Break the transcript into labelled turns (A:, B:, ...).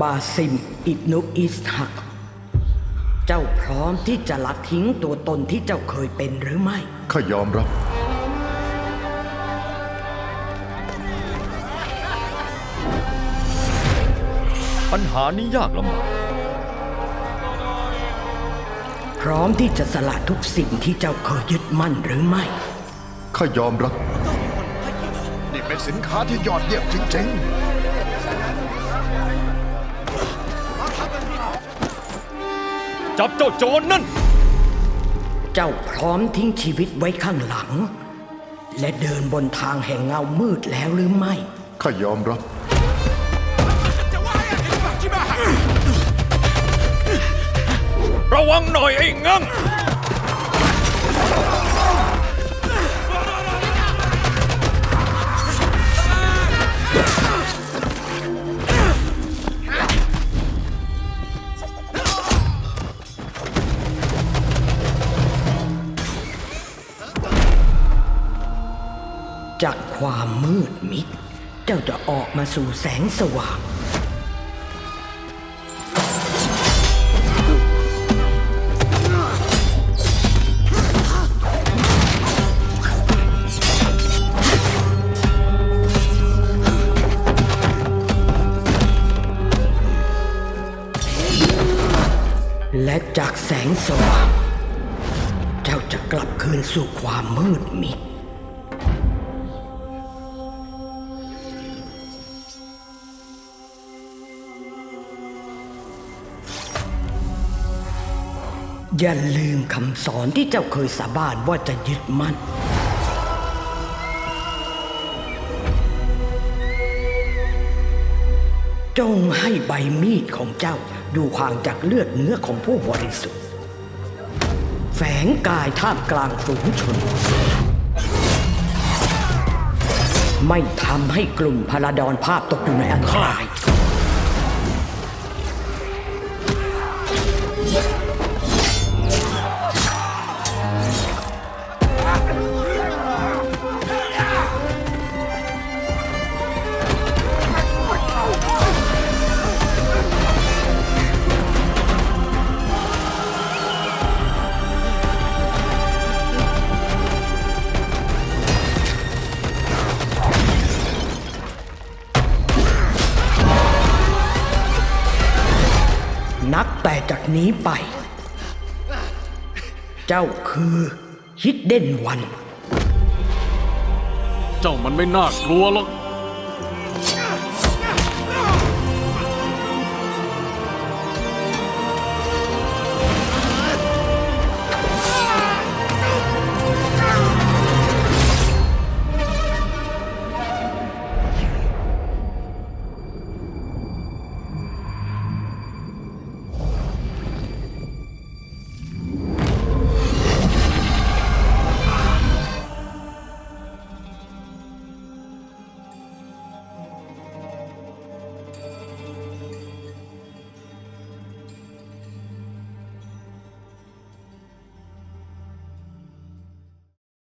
A: บาซิมอิบนุอิสฮัก เจ้าพร้อมที่จะละทิ้งตัวตนที่เจ้าเคยเป็นหรือไม่
B: ข้ายอมรับ
C: ปัญหานี้ยากลำบาก
A: พร้อมที่จะสละทุกสิ่งที่เจ้าเคยยึดมั่นหรือไม่
B: ข้ายอมรับ
D: นี่เป็นสินค้าที่ยอดเยี่ยมจริง
C: จับเจ้าโจรนั่น
A: เจ้าพร้อมทิ้งชีวิตไว้ข้างหลัง และเดินบนทางแห่งเงามืดแล้วหรือไม่
B: ข้ายอมรับ
C: ระวังหน่อยไอ้งั่ง
A: จากความมืดมิด เจ้าจะออกมาสู่แสงสว่างและจากแสงสว่าง เจ้าจะกลับคืนสู่ความมืดมิด อย่าลืมคำสอนที่เจ้าเคยสาบานว่าจะยึดมั่น จงให้ใบมีดของเจ้าอยู่ห่างจากเลือดเนื้อของผู้บริสุทธิ์ แฝงกายท่ามกลางฝูงชน ไม่ทำให้กลุ่มพลาดอนภาพตกอยู่ในอันตราย นักแต่จากนี้ไป เจ้าคือฮิดเด่นวัน
E: เจ้ามันไม่น่ากลัวหรอก